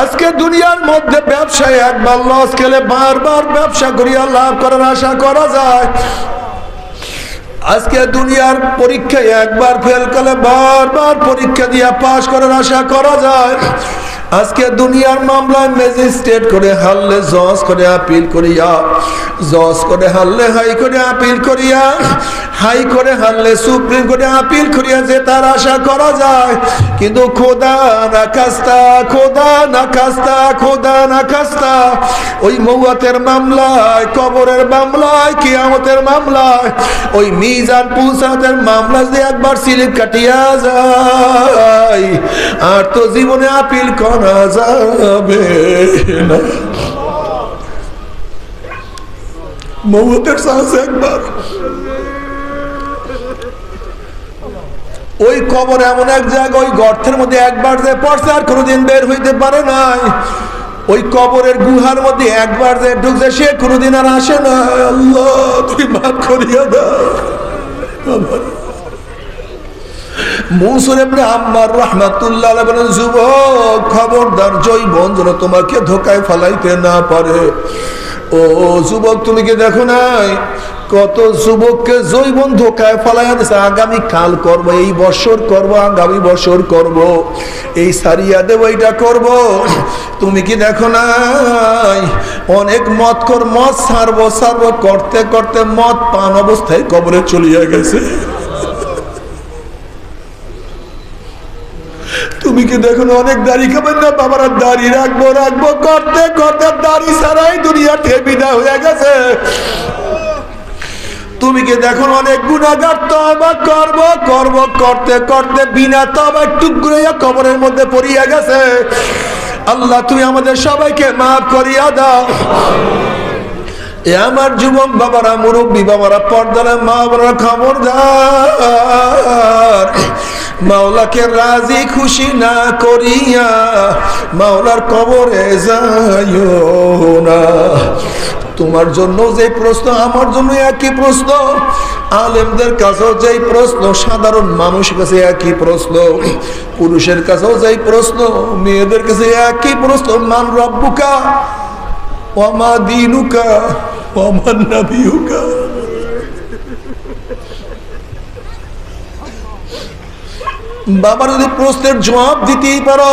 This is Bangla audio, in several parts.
আজকে দুনিয়ার মধ্যে ব্যবসায় একবার লস খেলে বারবার ব্যবসা করিয়া লাভ করার আশা করা যায়। আজকে দুনিয়ার পরীক্ষায় একবার ফেল করলে বারবার পরীক্ষা দিয়া পাশ করার আশা করা যায়। আজকে দুনিয়ার মামলায় ম্যাজিস্ট্রেট করে হারলে জজ করে আপিল করিয়া, জজ করে হারলে হাই করে আপিল করিয়া হাই করে হারলে সুপ্রিম কোর্টে আপিল করিয়া যে তার আশা করা যায়। কিন্তু খোদা না খাস্তা, খোদা না খাস্তা, খোদা না খাস্তা। ওই মৌয়াতের মামলায়, কবরের মামলায়, কিয়ামতের মামলায়, ওই মিজান পুলসাতের মামলা যে একবার সিলিপ কাটিয়া যায়, আর তো জীবনে আপিল করা যাবে না। মৌতের সাহস একবার। ওই কবর এমন এক জায়গা ওই গর্তের মধ্যে একবার যে পড়ছে আর কোনোদিন বের হইতে পারে নাই। ওই কবরের গুহার মধ্যে একবার যে ঢুকছে, সে কোনোদিন আর আসে না। আল্লাহ তুই মাফ করিয়া দাও। আম্মার যুবক, খবরদার জৈবন যেন তোমাকে ধোকায় ফেলাইতে না পারে। ও যুবক, তুমি কি দেখো নাই? কত যুবককে জৈবন ধোকায় ফেলাইয়া দিছে আগামী কাল করব, এই বছর করব, আগামী বছর করব। এই সারিয়া দেব, এইটা করব। তুমি কি দেখো নাই? অনেক মত কর, মদ সারবো সারবো করতে করতে মদ পান অবস্থায় কবরে চলিয়া গেছে। তুমি কি দেখুন অনেক দাড়ি খাবেন না, বাবারা দাড়ি রাখব রাখব, করতে করতে দাড়ি ছাড়াই দুনিয়া ঠেবিদা হয়ে গেছে। অনেক গুণাগার তবা করতে করতে বিনা তবা টুকরে কবরের মধ্যে পড়িয়া গেছে। আল্লাহ, তুমি আমাদের সবাইকে মাফ করিয়া দাও। এ আমার যুবক বাবারা, মুরব্বী বাবারা পর্দালে মা বাবারা খবরদার। মাওলাকে রাজি খুশি না করিয়া মাওলার কবরে যাইও না। তোমার জন্য যে প্রশ্ন, আমার জন্য একই প্রশ্ন। আলেমদের কাছেও যেই প্রশ্ন, সাধারণ মানুষের কাছে একই প্রশ্ন। পুরুষের কাছেও যেই প্রশ্ন, মেয়েদের কাছে একই প্রশ্ন, মান রব্বুকা ওমা দিনুকা ওমান নাবিউকা বাবার যদি প্রশ্নের জবাব দিতেই পারো।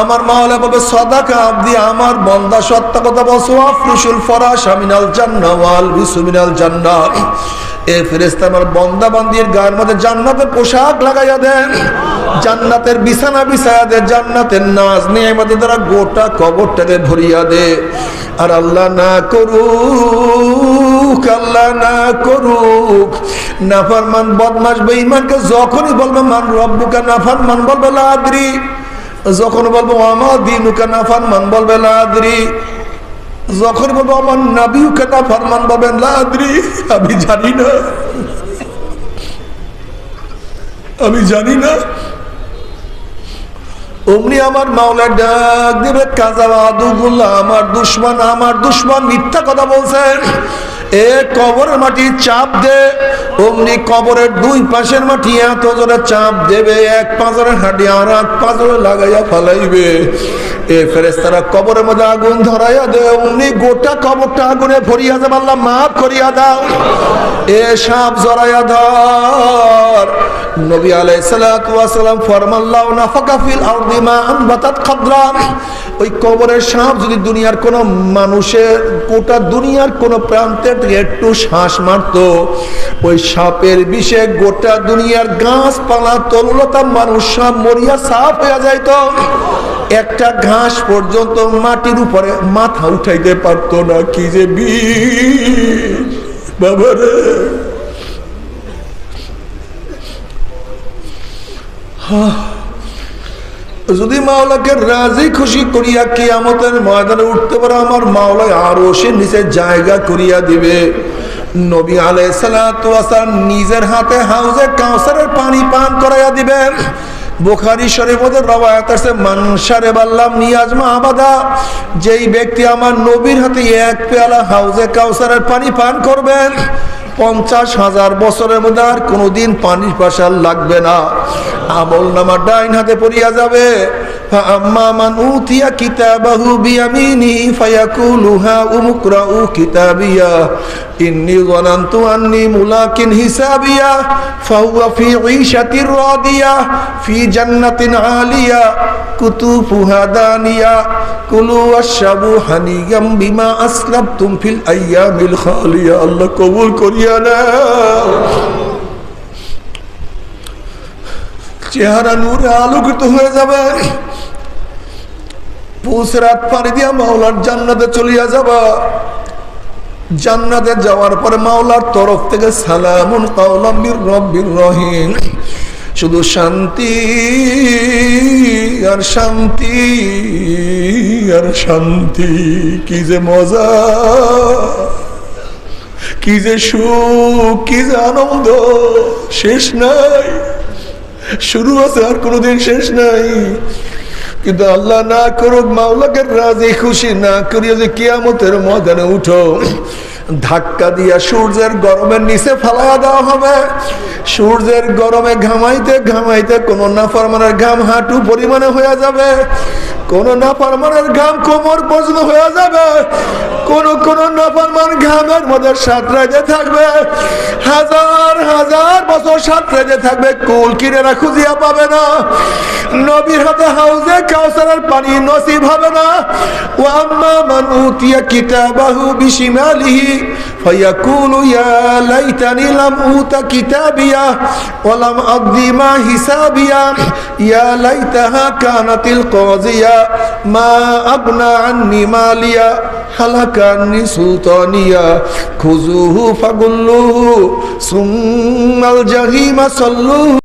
আমার মাওলা বাবা সদাকা আব্দি, আমার বন্দা সত্য কথা বলছো আফরুসুল ফরাশ, আমিনাল জান্নাহ ওয়াল বিসুমিনাল জান্নাহ এ ফেরেশতা আমার বন্দা বান্দির গায়ের মধ্যে জান্নাতের পোশাক লাগাইয়া দেন। জান্নাতের বিছানা বিছায়া দে জান্নাতের নাজ নিয়ে আমাদের দ্বারা গোটা কবরটাকে ভরিয়া দে। আর আল্লাহ না করুক, আল্লাহ না করুক, নাফরমান বদমাস বেঈমানকে যখনই বলবে, মান রব্বুকা, নাফরমান বলবে, লাদ্রি। যখন বলব আমার দিনুকা নাফরমান বলবে, লাদ্রি। যখন বলব আমার নাবিউকা নাফরমান বলবেন লাদ্রি। আমি জানি না। আমি জানি না। অমনি আমার মাওলা ডাক দিবে কাজা আদুগুল্লাহ আমার দুশ্মন আমার দুশ্মন মিথ্যা কথা বলছেন এ কবরের মাটি চাপ দে, অমনি কবরের দুই পাশের মাটি এত জোরে চাপ দেবে, এক পাঁচরে হাঁটি আর এক পাঁচরে লাগাইয়া ফেলাইবে। এ ফেরেস্তারা কবরের মধ্যে আগুন ধরাইয়া দে, অমনি গোটা কবরটা আগুনে ভরিয়া যাবে, আল্লাহ মাফ করিয়া দাও। এ সাপ জড়াইয়া ধর। নবী ওয়াস সালাম ফরমাল্লাহু নাফাকা ফিল আনবাতাত খাদরা ওই কবরের সাপ যদি দুনিয়ার কোন মানুষের গোটা দুনিয়ার কোন প্রান্তে একটু শ্বাস মারত, ওই সাপের বিষে গোটা দুনিয়ার গাছপালা, তরুলতা মানুষ সাপ মরিয়া সাপ হয়ে যাইত। একটা ঘাস পর্যন্ত মাটির উপরে মাথা উঠাইতে পারতো না, কি যে বিষ বাবারে। যদি মাওলাকে রাজি খুশি করিয়া কি কিয়ামতের ময়দানে উঠতে পারে, আমার মাওলায় আরও সে নিচে জায়গা করিয়া দিবে। নবী ওয়াসালাম নিজের হাতে হাউজে কাউসারের পানি পান করাইয়া দিবেন। বুখারি শরীফের রবায়াত আছে মানসারে বাল্লাম নিয়াজ মাহবাদা যেই ব্যক্তি আমার নবীর হাতে এক পেয়ালা হাউজে কাউসারের পানি পান করবেন পঞ্চাশ হাজার বছরের মধ্যে আর কোনোদিন পানির পাশার লাগবে না। আমল নামা ডাইন হাতে পড়িয়া যাবে। فأما من أوتي كتابه بيمينه فيقول هاؤم اقرءوا كتابيه إني ظننت أني ملاك حسابيه فهو في عيشة راضية في جنة عالية كتوفها دانية كلوا واشربوا حنيا بما أسلفتم في الأيام الخالية الله قبول كريانا চেহারা নূরে আলোকিত হয়ে যাবে পুসরাত পানি দিয়া মাওলার জান্নাতে চলিয়া যাবা। জান্নাতে যাওয়ার পরে মাওলার তরফ থেকে সালামুন কাউলাম্বির রব্বির রহিম। শুধু শান্তি আর শান্তি আর শান্তি, কি যে মজা, কি যে সুখ, কি যে আনন্দ, শেষ নাই। শুরু আছে আর কোনোদিন শেষ নাই। কিন্তু আল্লাহ না করুক মাওলাকে রাজি খুশি না করিয়া যে কিয়ামতের ময়দানে উঠো। ধাক্কা দিয়া সূর্যের গরমের নিচে ফালাইয়া দেওয়া হবে। সূর্যের গরমে ঘামাইতে ঘামাইতে কোনো নাফরমানের ঘাম হাঁটু পরিমাণে হয়ে যাবে। কোন নাফরমানের ঘাম কোমর পর্যন্ত হয়ে যাবে। কোন কোন নাফরমান ঘামের মধ্যে সাঁতরাইতে থাকবে। হাজার হাজার বছর সাঁতরাইতে থাকবে, কুল কিনেরা খুঁজিয়া পাবে না। নবীর হাতে হাউজে কাউসারের পানি নসিব হবে না। وأما من أوتي كتابه بشماله فيقول يا ليتني لم أوت كتابيه ولم أقض ما حسابيه يا ليتها كانت القاضية ما أغنى عني ماليا هلك عني سلطانيا خذوه فقلوه ثم الجحيم صلوه